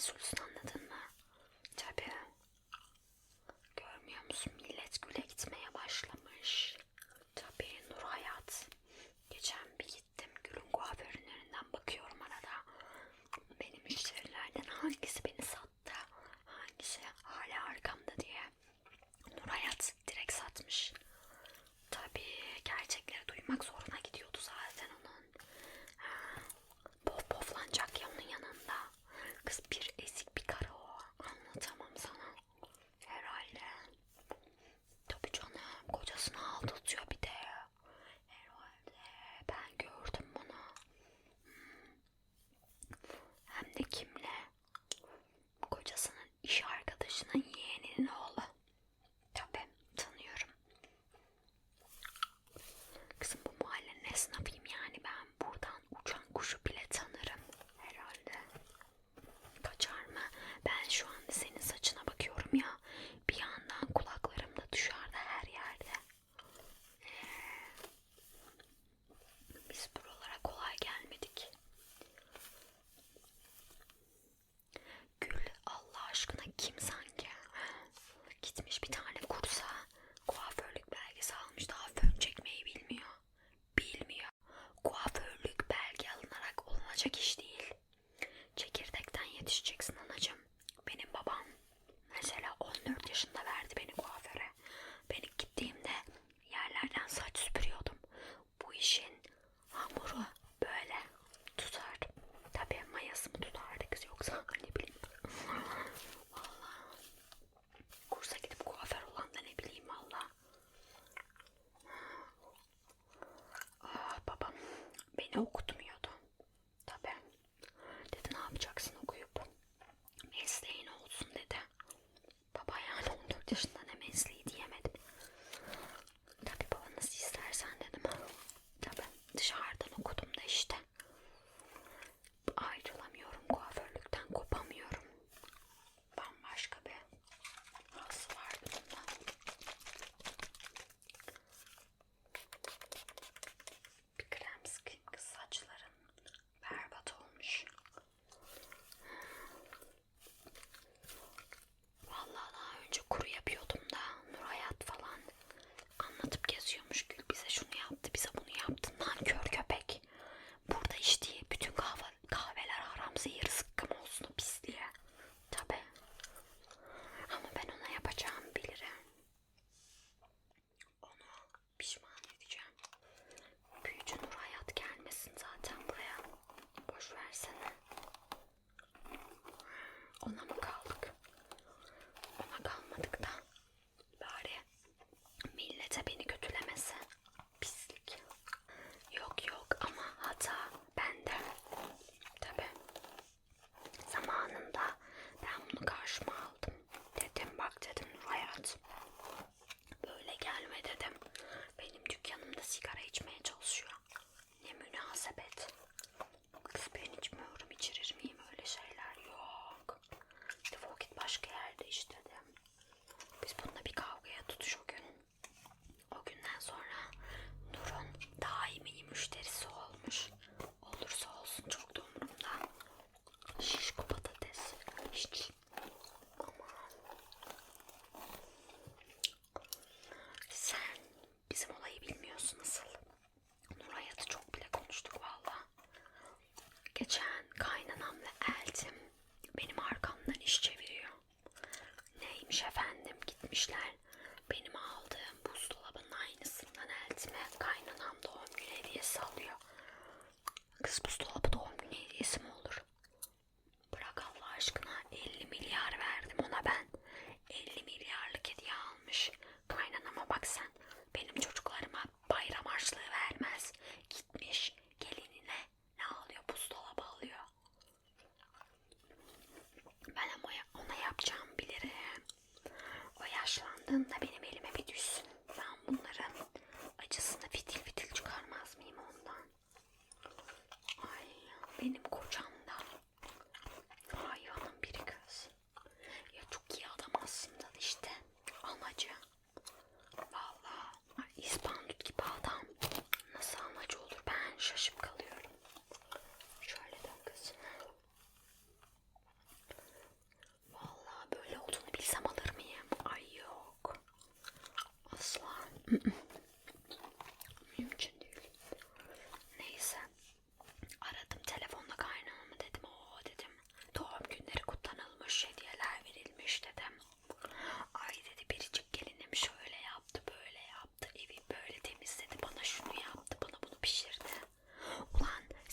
sous le. Beni okutmuyordu. Tabii. Hum, Tabii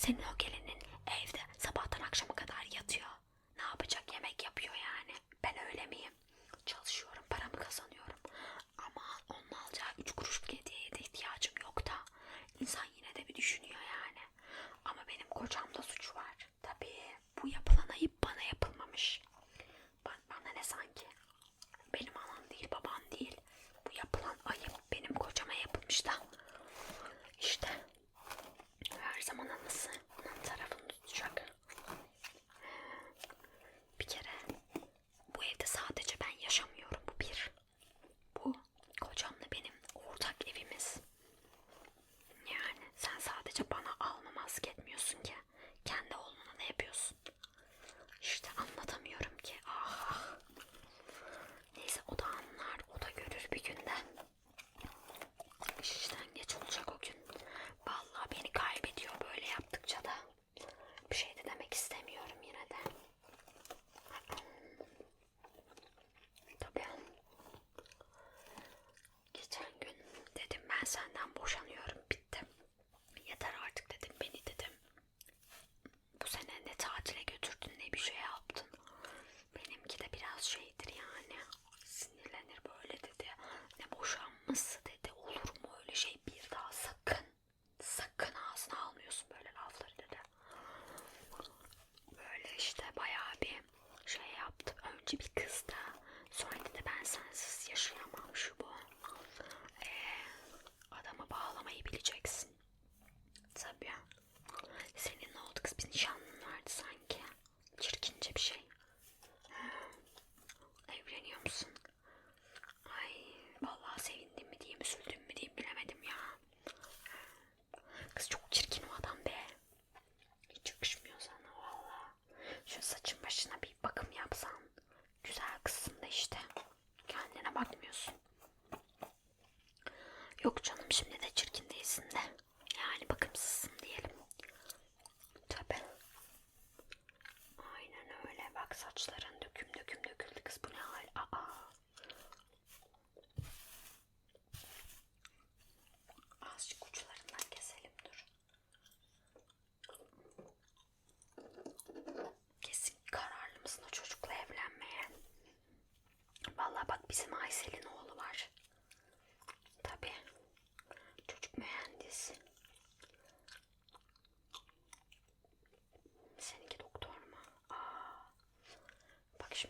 Senin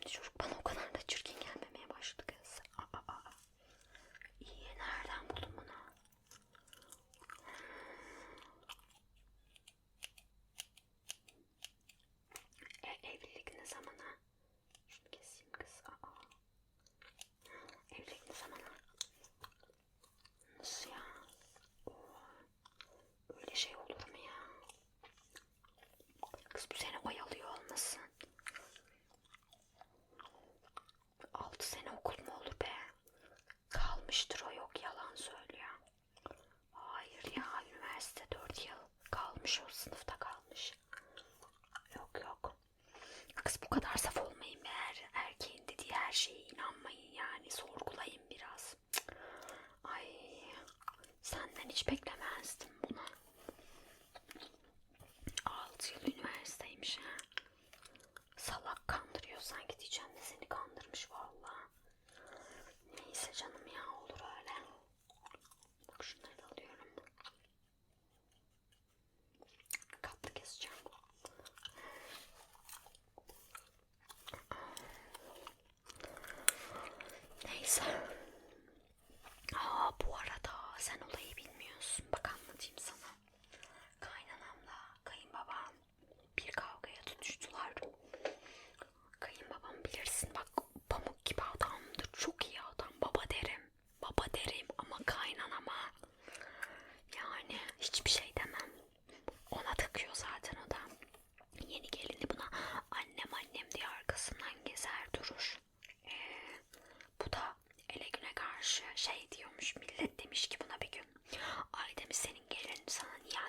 Bak şimdi Kalmıştır Şey, şey diyormuş millet demiş ki buna bir gün. Ay demiş senin gelin sana niye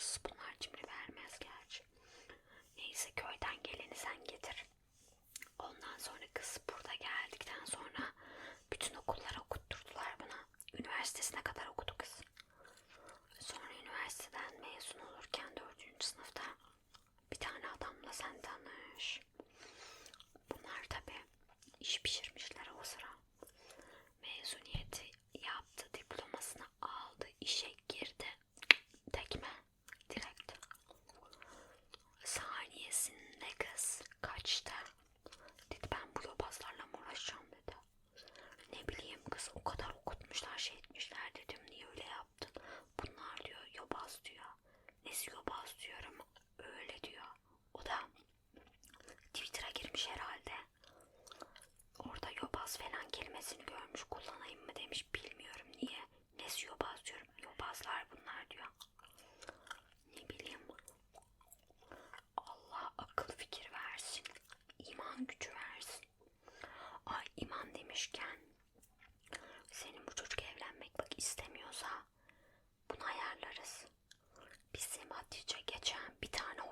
veriyoruz. Bunlar cimri vermez gerçi. Neyse köyden geleni sen getir. Ondan sonra kız burada geldikten sonra bütün okullara okutturdular buna. Üniversitesine kadar okudu kız. Sonra üniversiteden mezun olurken 4. sınıfta bir tane adamla sen senden Kız o kadar okutmuşlar şey etmişler dedim niye öyle yaptın? Bunlar diyor yobaz diyor. Nesi yobaz diyorum öyle diyor. O da Twitter'a girmiş herhalde. Orada yobaz falan kelimesini gör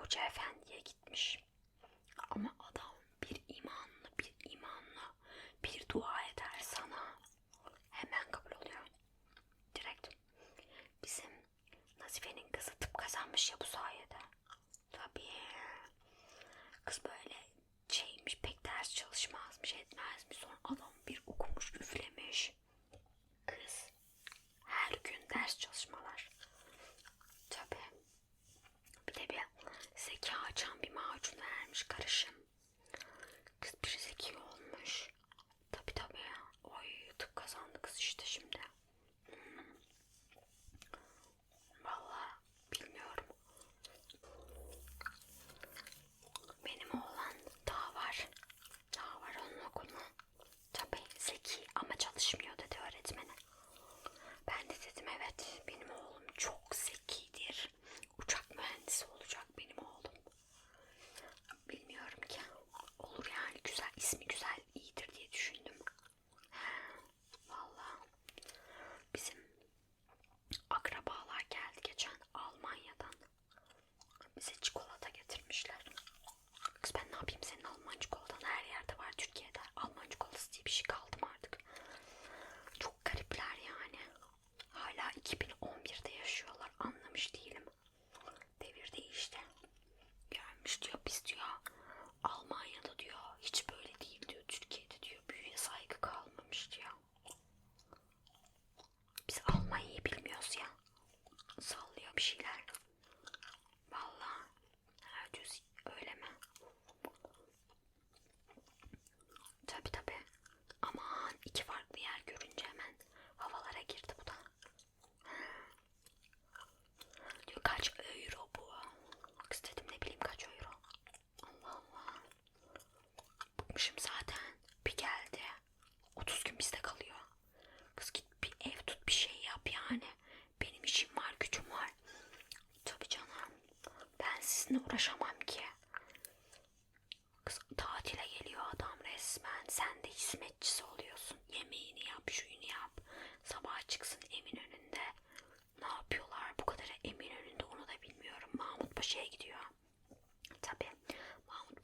hoca efendiye gitmiş. Ama adam bir imanlı bir imanlı bir dua eder sana hemen kabul oluyor. Direkt. Bizim Nazife'nin kızı tıp kazanmış ya bu sayede. Tabii. Kız böyle şeymiş pek ders çalışmazmış etmezmiş sonra шкаршим.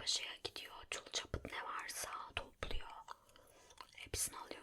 çarşıya gidiyor. Çul çapıt ne varsa topluyor. Hepsini alıyor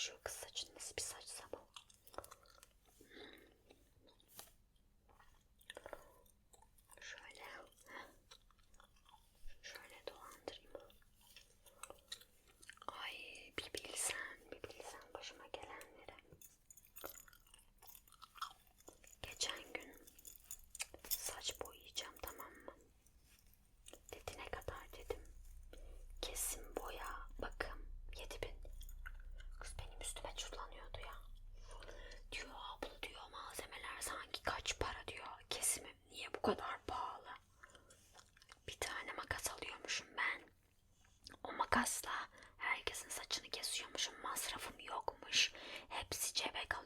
shook makasla herkesin saçını kesiyormuşum. Masrafım yokmuş. Hepsi cebe kalıyormuş.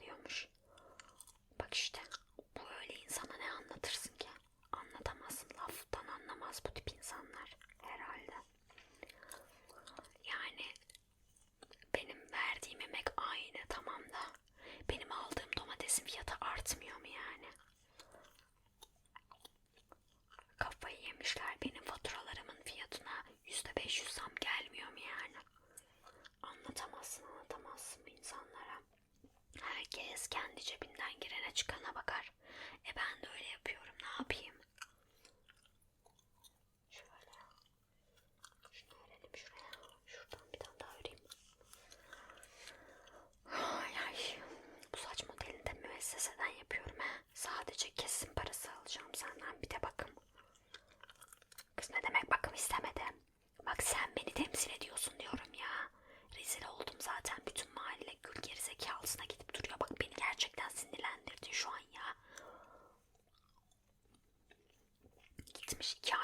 Herkes kendi cebinden girene çıkana bakar. E ben de öyle yapıyorum ne yapayım? Şöyle. Şunu örelim şuraya. Şuradan bir daha öreyim. Ay ay. Bu saç modelini de müesseseden yapıyorum he. Sadece kesim parası alacağım senden bir de bakım. Kız ne demek bakım istemedim. Bak sen beni temsil ediyorsun diyorum ya. Rezil oldum zaten bütün mahalle gül gerizekalısına beni gerçekten sinirlendirdin şu an ya. Gitmiş iki